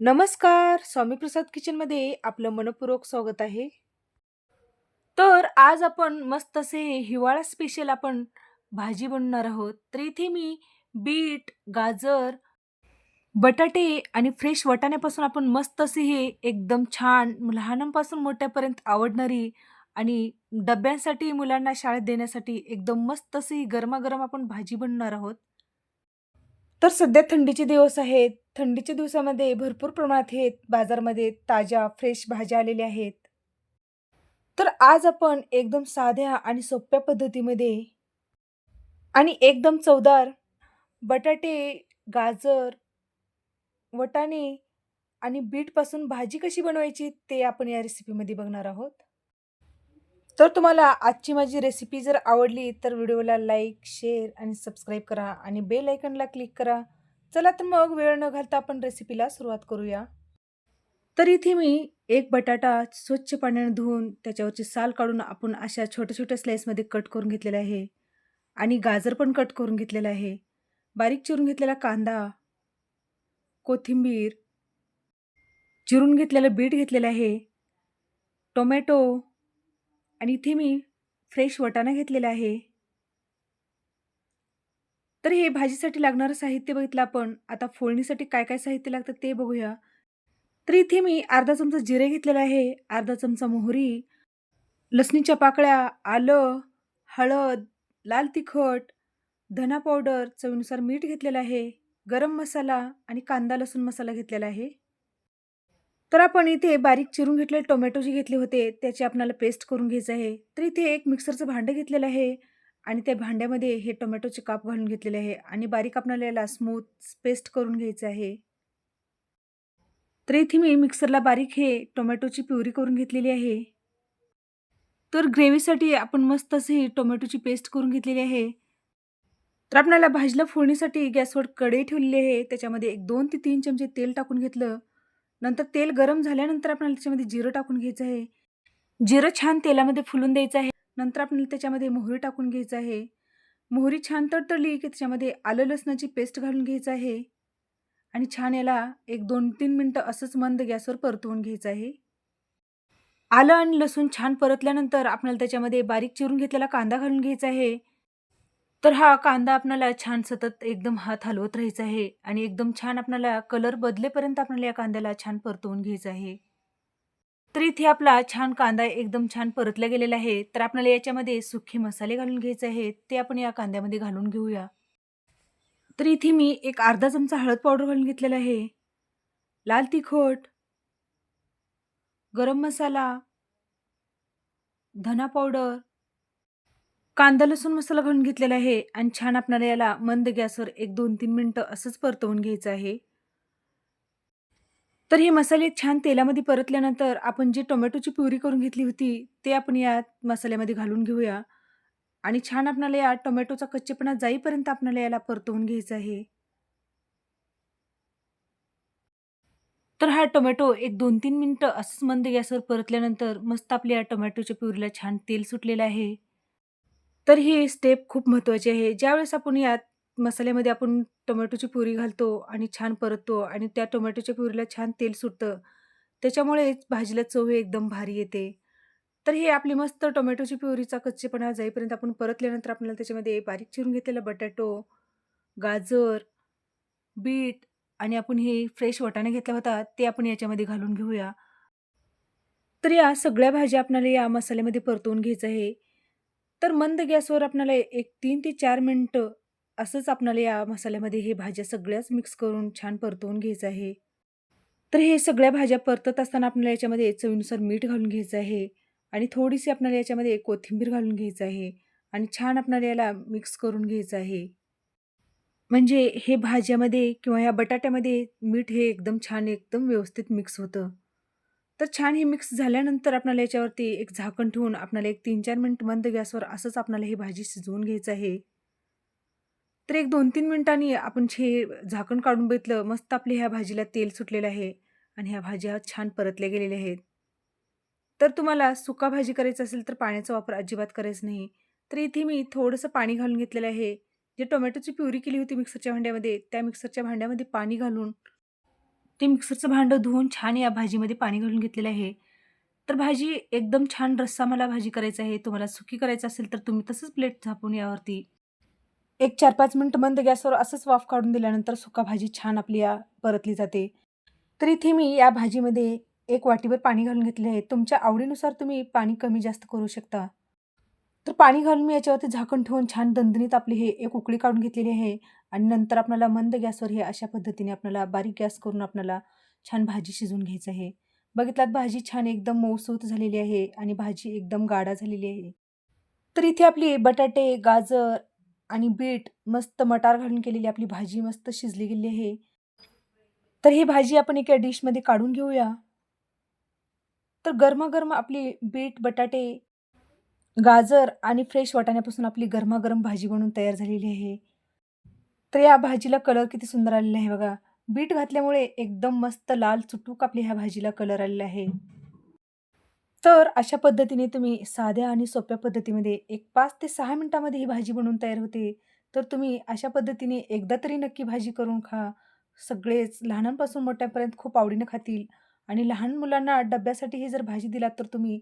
नमस्कार स्वामी प्रसाद किचनमध्ये आपलं मनपूर्वक स्वागत आहे. तर आज आपण मस्त असे हिवाळा स्पेशल आपण भाजी बनणार आहोत. तर इथे मी बीट गाजर बटाटे आणि फ्रेश वाटाण्यापासून आपण मस्त असे हे एकदम छान लहानांपासून मोठ्यापर्यंत आवडणारी आणि डब्यांसाठी मुलांना शाळेत देण्यासाठी एकदम मस्त अशी गरमागरम आपण भाजी बनवणार आहोत. तर सध्या थंडीचे दिवस आहेत. थंडीच्या दिवसामध्ये भरपूर प्रमाणात आहेत बाजारमध्ये ताज्या फ्रेश भाज्या आलेल्या आहेत. तर आज आपण एकदम साध्या आणि सोप्या पद्धतीमध्ये आणि एकदम चवदार बटाटे गाजर वटाणे आणि बीटपासून भाजी कशी बनवायची ते आपण या रेसिपीमध्ये बघणार आहोत. तर तुम्हाला आजची माझी रेसिपी जर आवडली तर व्हिडिओला लाईक शेअर आणि सबस्क्राईब करा आणि बेल आयकनला क्लिक करा. चला तर मग वेळ न घालता आपण रेसिपीला सुरुवात करूया. तर इथे मी एक बटाटा स्वच्छ पाण्याने धुवून त्याच्यावरची साल काढून आपण अशा छोट्या छोट्या स्लाईसमध्ये कट करून घेतलेला आहे. आणि गाजर पण कट करून घेतलेला आहे. बारीक चिरून घेतलेला कांदा कोथिंबीर चिरून घेतलेलं बीट घेतलेलं आहे. टोमॅटो आणि इथे मी फ्रेश वटाणा घेतलेला आहे. तर हे भाजीसाठी लागणारं साहित्य बघितलं आपण. आता फोडणीसाठी काय काय साहित्य लागतं ते बघूया. तर इथे मी अर्धा चमचा जिरे घेतलेला आहे. अर्धा चमचा मोहरी लसणीच्या पाकळ्या आलं हळद लाल तिखट धना पावडर चवीनुसार मीठ घेतलेलं आहे. गरम मसाला आणि कांदा लसूण मसाला घेतलेला आहे. तर आपण इथे बारीक चिरून घेतलेले टोमॅटो जे घेतले होते त्याची आपल्याला पेस्ट करून घ्यायचं आहे. तर इथे एक मिक्सरचं भांडं घेतलेलं आहे आणि त्या भांड्यामध्ये हे टोमॅटोचे काप घालून घेतलेले आहे आणि बारीक आपल्याला याला स्मूथ पेस्ट करून घ्यायचं आहे. तर इथे मी मिक्सरला बारीक हे टोमॅटोची प्युरी करून घेतलेली आहे. तर ग्रेव्हीसाठी आपण मस्त असे ही टोमॅटोची पेस्ट करून घेतलेली आहे. तर आपल्याला भाजीला फोडणीसाठी गॅसवर कढई ठेवलेली आहे. त्याच्यामध्ये एक दोन ते तीन चमचे तेल टाकून घेतलं. नंतर तेल गरम झाल्यानंतर आपल्याला त्याच्यामध्ये जिरं टाकून घ्यायचं आहे. जिरं छान तेलामध्ये फुलून द्यायचं आहे. नंतर आपल्याला त्याच्यामध्ये मोहरी टाकून घ्यायचं आहे. मोहरी छान तडतडली की त्याच्यामध्ये आलं लसणाची पेस्ट घालून घ्यायचं आहे. आणि छान याला एक दोन तीन मिनटं असंच मंद गॅसवर परतवून घ्यायचं आहे. आलं आणि लसूण छान परतल्यानंतर आपल्याला त्याच्यामध्ये बारीक चिरून घेतलेला कांदा घालून घ्यायचा आहे. तर हा कांदा आपल्याला छान सतत एकदम हात हलवत राहायचा आहे आणि एकदम छान आपल्याला कलर बदलेपर्यंत आपल्याला या कांद्याला छान परतवून घ्यायचं आहे. तर इथे आपला छान कांदा एकदम छान परतला गेलेला आहे. तर आपल्याला याच्यामध्ये सुखे मसाले घालून घ्यायचे आहेत. ते आपण या कांद्यामध्ये घालून घेऊया. तर इथे मी एक अर्धा चमचा हळद पावडर घालून घेतलेला आहे. लाल तिखट गरम मसाला धना पावडर कांदा लसूण मसाला घालून घेतलेला आहे आणि छान आपल्याला याला मंद गॅसवर एक दोन तीन मिनटं असंच परतवून घ्यायचं आहे. तर हे मसाले छान तेलामध्ये परतल्यानंतर आपण जी टोमॅटोची प्युरी करून घेतली होती ते आपण या मसाल्यामध्ये घालून घेऊया. आणि छान आपल्याला या टोमॅटोचा कच्चेपणा जाईपर्यंत आपल्याला याला परतवून घ्यायचं आहे. तर हा टोमॅटो एक दोन तीन मिनटं असंच मंद गॅसवर परतल्यानंतर मस्त आपल्या या टोमॅटोच्या प्युरीला छान तेल सुटलेलं आहे. तर ही स्टेप खूप महत्त्वाची आहे. ज्यावेळेस आपण यात मसाल्यामध्ये आपण टोमॅटोची पुरी घालतो आणि छान परततो आणि त्या टोमॅटोच्या पुरीला छान तेल सुटतं त्याच्यामुळे भाजीला चव हे एकदम भारी येते. तर हे आपली मस्त टोमॅटोची प्युरीचा कच्चेपणा जाईपर्यंत आपण परतल्यानंतर आपल्याला त्याच्यामध्ये बारीक चिरून घेतलेला बटाटो गाजर बीट आणि आपण हे फ्रेश वाटाणे घेतला होता ते आपण याच्यामध्ये घालून घेऊया. तर या सगळ्या भाज्या आपल्याला या मसाल्यामध्ये परतवून घ्यायचं आहे. तर मंद गॅसवर आपल्याला एक तीन ते चार मिनटं असंच आपल्याला या मसाल्यामध्ये हे भाज्या सगळ्याच मिक्स करून छान परतवून घ्यायचं आहे. तर हे सगळ्या भाज्या परतत असताना आपल्याला याच्यामध्ये चवीनुसार मीठ घालून घ्यायचं आहे आणि थोडीशी आपल्याला याच्यामध्ये कोथिंबीर घालून घ्यायचं आहे आणि छान आपल्याला याला मिक्स करून घ्यायचं आहे. म्हणजे हे भाज्यामध्ये किंवा ह्या बटाट्यामध्ये मीठ हे एकदम छान एकदम व्यवस्थित मिक्स होतं. तर छान हे मिक्स झाल्यानंतर आपल्याला याच्यावरती एक झाकण ठेवून आपल्याला एक तीन चार मिनिट मंद गॅसवर असंच आपल्याला ही भाजी शिजवून घ्यायचं आहे. तर एक दोन तीन मिनिटांनी आपण हे झाकण काढून बघितलं मस्त आपली ह्या भाजीला तेल सुटलेलं आहे आणि ह्या भाज्या छान परतल्या गेलेल्या आहेत. तर तुम्हाला सुका भाजी करायचं असेल तर पाण्याचा वापर अजिबात करायचा नाही. तर इथे मी थोडंसं पाणी घालून घेतलेलं आहे. जे टोमॅटोची प्युरी केली होती मिक्सरच्या भांड्यामध्ये त्या मिक्सरच्या भांड्यामध्ये पाणी घालून ते मिक्सरचं भांडं धुवून छान या भाजीमध्ये पाणी घालून घेतलेलं आहे. तर भाजी एकदम छान रस्सा मला भाजी करायचं आहे. तुम्हाला सुकी करायचं असेल तर तुम्ही तसंच प्लेट झापून यावरती एक चार पाच मिनटं मंद गॅसवर असंच वाफ काढून दिल्यानंतर सुका भाजी छान आपली या परतली जाते. तर इथे मी या भाजीमध्ये एक वाटीभर पाणी घालून घेतले आहे. तुमच्या आवडीनुसार तुम्ही पाणी कमी जास्त करू शकता. तर पाणी घालून मी याच्यावरती झाकण ठेवून छान दणदणीत आपली हे एक उकळी काढून घेतलेली आहे आणि नंतर आपल्याला मंद गॅसवर हे अशा पद्धतीने आपल्याला बारीक गॅस करून आपल्याला छान भाजी शिजवून घ्यायचं आहे. बघितलात भाजी छान एकदम मऊसूत झालेली आहे आणि भाजी एकदम गाडा झालेली आहे. तर इथे आपली बटाटे, गाजर आणि बीट मस्त मटार घालून केलेली आपली भाजी मस्त शिजली गेली आहे. तर ही भाजी आपण एका डिशमध्ये काढून घेऊया. तर गरमागरम आपली बीट, बटाटे, गाजर आणि फ्रेश वाटाण्यापासून आपली गरमागरम भाजी बनवून तयार झालेली आहे. तर या भाजीला कलर किती सुंदर आलेला आहे बघा. बीट घातल्यामुळे एकदम मस्त लाल चुटूक आपली ह्या भाजीला कलर आलेला आहे. तर अशा पद्धतीने तुम्ही साध्या आणि सोप्या पद्धतीमध्ये एक पाच ते सहा मिनटामध्ये ही भाजी बनवून तयार होते. तर तुम्ही अशा पद्धतीने एकदा तरी नक्की भाजी करून खा. सगळेच लहानांपासून मोठ्यापर्यंत खूप आवडीनं खातील आणि लहान मुलांना डब्यासाठी ही जर भाजी दिलात तर तुम्ही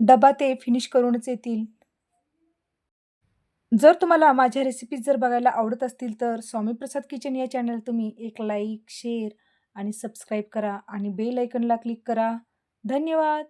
डबा ते फिनिश करूनच येतील. जर तुम्हाला माझ्या रेसिपीज जर बघायला आवडत असतील तर स्वामीप्रसाद किचन या चॅनल तुम्ही एक लाईक, शेअर आणि सबस्क्राईब करा आणि बेल ऐकनला क्लिक करा. धन्यवाद.